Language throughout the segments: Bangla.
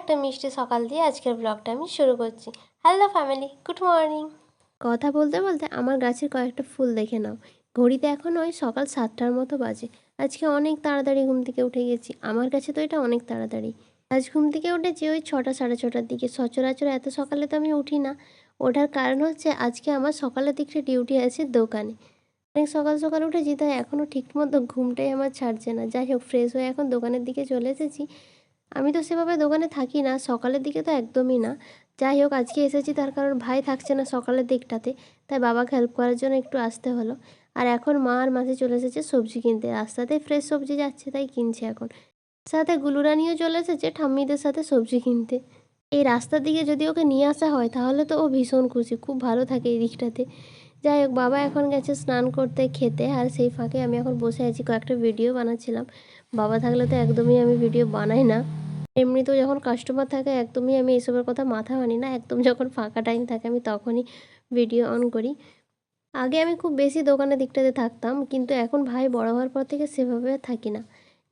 একটা মিষ্টি সকাল দিয়ে আজকের ব্লগটা আমি শুরু করছি। হ্যালো ফ্যামিলি গুড মর্নিং কথা বলতে বলতে আমার গাছের কয়েকটা ফুল দেখে নাও। ঘড়িতে এখন ওই সকাল সাতটার মতো বাজে। আজকে অনেক তাড়াতাড়ি ঘুম থেকে উঠে গেছি। আমার কাছে তো এটা অনেক তাড়াতাড়ি। আজ ঘুম থেকে উঠেছি ওই ছটা সাড়ে ছটার দিকে। সচরাচর এত সকালে তো আমি উঠি না। ওঠার কারণ হচ্ছে আজকে আমার সকালের দিকটা ডিউটি আছে দোকানে। অনেক সকাল সকাল উঠেছি, তাই এখনও ঠিক মতো ঘুমটাই আমার ছাড়ছে না। যাই হোক ফ্রেশ হয়ে এখন দোকানের দিকে চলে এসেছি। আমি তো সেভাবে দোকানে থাকি না, সকালের দিকে তো একদমই না। যাই হোক, আজকে এসেছি তার কারণ ভাই থাকছে না সকালের দিকটাতে, তাই বাবাকে হেল্প করার জন্য একটু আসতে হলো। আর এখন মা আর মাসি চলে এসেছে সবজি কিনতে। রাস্তাতে ফ্রেশ সবজি যাচ্ছে, তাই কিনছে এখন। সাথে গুলুরানিও চলে এসেছে ঠাম্মিদের সাথে সবজি কিনতে। এই রাস্তার দিকে যদি ওকে নিয়ে আসা হয়, তাহলে তো ও ভীষণ খুশি, খুব ভালো থাকে এই দিকটাতে। যাই হোক, বাবা এখন গেছে স্নান করতে খেতে, আর সেই ফাঁকে আমি এখন বসে আছি, কয়েকটা ভিডিও বানাচ্ছিলাম। বাবা থাকলে তো একদমই আমি ভিডিও বানাই না। এমনিতেও যখন কাস্টমার থাকে, একদমই আমি এসবের কথা মাথা মানি না। একদম যখন ফাঁকা টাইম থাকে, আমি তখনই ভিডিও অন করি। আগে আমি খুব বেশি দোকানের দিকটাতে থাকতাম, কিন্তু এখন ভাই বড় হওয়ার পর থেকে সেভাবে থাকি না।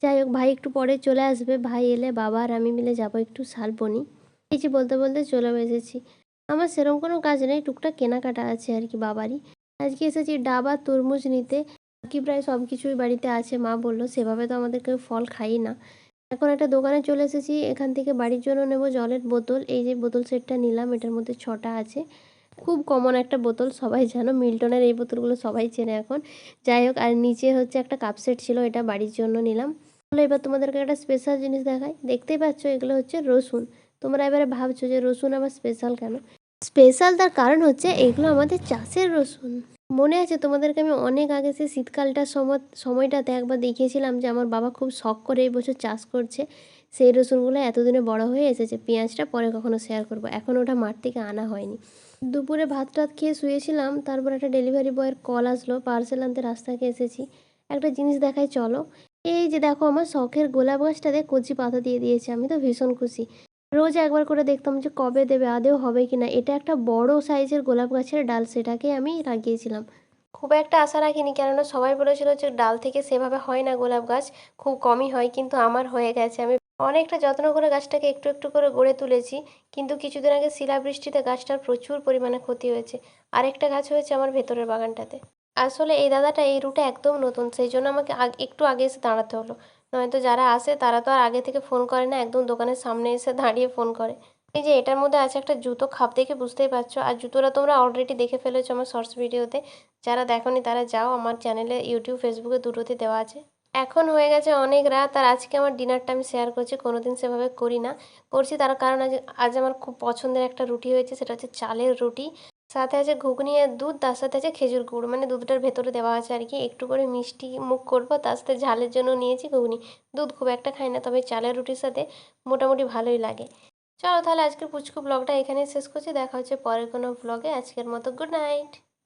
যাই হোক, ভাই একটু পরে চলে আসবে। ভাই এলে বাবা আর আমি মিলে যাব একটু শালবনি। এই বলতে বলতে চলে এসেছি। আমার সেরকম কোনো কাজ নেই, টুকটাক কেনাকাটা আছে আর কি বাবারই। আজকে এসেছি ডাবা তরমুজ নিতে। বাকি প্রায় সব কিছুই বাড়িতে আছে, মা বলল সেভাবে তো আমাদের কেউ ফল খাই না। এখন একটা দোকানে চলে এসেছি, এখান থেকে বাড়ির জন্য নেব জলের বোতল। এই যে বোতল সেটটা নিলাম, এটার মধ্যে ছটা আছে। খুব কমন একটা বোতল, সবাই জানো, মিল্টনের এই বোতলগুলো সবাই চেনে এখন। যাই হোক, আর নিচে হচ্ছে একটা কাপ সেট ছিল, এটা বাড়ির জন্য নিলাম। তাহলে এবার তোমাদেরকে একটা স্পেশাল জিনিস দেখাই। দেখতেই পাচ্ছ, এগুলো হচ্ছে রসুন। তোমরা এবারে ভাবছ যে রসুন আবার স্পেশাল কেন? স্পেশাল তার কারণ হচ্ছে এগুলো আমাদের চাষের রসুন। মনে আছে তোমাদেরকে আমি অনেক আগে সে শীতকালটার সময়, সময়টাতে একবার দেখিয়েছিলাম যে আমার বাবা খুব শখ করে এই বছর চাষ করছে। সেই রসুনগুলো এতদিনে বড় হয়ে এসেছে, পেঁয়াজটা পরে কখনো শেয়ার করব। এখন ওটা মাঠ থেকে আনা হয়নি। দুপুরে ভাত টাত খেয়ে শুয়েছিলাম, তারপর একটা ডেলিভারি বয়ের কল আসলো পার্সেল আনতে রাস্তাকে এসেছি। একটা জিনিস দেখায় চলো। এই যে দেখো, আমার শখের গোলাপ গাছটাতে কচি পাতা দিয়ে দিয়েছে, আমি তো ভীষণ খুশি। রোজ একবার করে দেখতাম যে কবে দেবে আদেও হবে কি না এটা একটা বড় সাইজের গোলাপ গাছের ডাল, সেটাকে আমি লাগিয়েছিলাম। খুব একটা আশা রাখিনি, কেননা সবাই বলেছিল যে ডাল থেকে সেভাবে হয় না গোলাপ গাছ, খুব কমই হয়, কিন্তু আমার হয়ে গেছে। আমি অনেকটা যত্ন করে গাছটাকে একটু একটু করে গড়ে তুলেছি, কিন্তু কিছুদিন আগে শিলাবৃষ্টিতে গাছটার প্রচুর পরিমাণে ক্ষতি হয়েছে। আরেকটা গাছ হয়েছে আমার ভেতরের বাগানটাতে। আসলে এই দাদাটা এই রুটে একদম নতুন, সেই জন্য আমাকে একটু আগে এসে দাঁড়াতে হলো। নয়তো যারা আসে, তারা তো আর আগে থেকে ফোন করে না, একদম দোকানের সামনে এসে দাঁড়িয়ে ফোন করে। এই যে এটার মধ্যে আছে একটা জুতো খাপ দেখে বুঝতেই পারছ। আর জুতোটা তোমরা অলরেডি দেখে ফেলেছো আমার শর্টস ভিডিওতে যারা দেখোনি তারা যাও, আমার চ্যানেলে ইউটিউব ফেসবুকে দুটোতে দেওয়া আছে। এখন হয়ে গেছে অনেক রাত, আর আজকে আমার ডিনারটা আমি শেয়ার করছি কোনো দিন সেভাবে করি না। করছি তার কারণ আজ আজ আমার খুব পছন্দের একটা রুটি হয়েছে, সেটা হচ্ছে চালের রুটি। সাথে আছে ঘুগনি আর দুধ, তার সাথে আছে খেজুর গুড়। মানে দুধটার ভেতরে দেওয়া আছে আর কি। একটু করে মিষ্টি মুখ করব, তার সাথে ঝালের জন্য নিয়েছি ঘুগনি। দুধ খুব একটা খাই না, তবে চালের রুটির সাথে মোটামুটি ভালোই লাগে। চলো তাহলে আজকের পুচকু ব্লগটা এখানে শেষ করছি। দেখা হচ্ছে পরে কোনো ব্লগে। আজকের মতো গুড নাইট।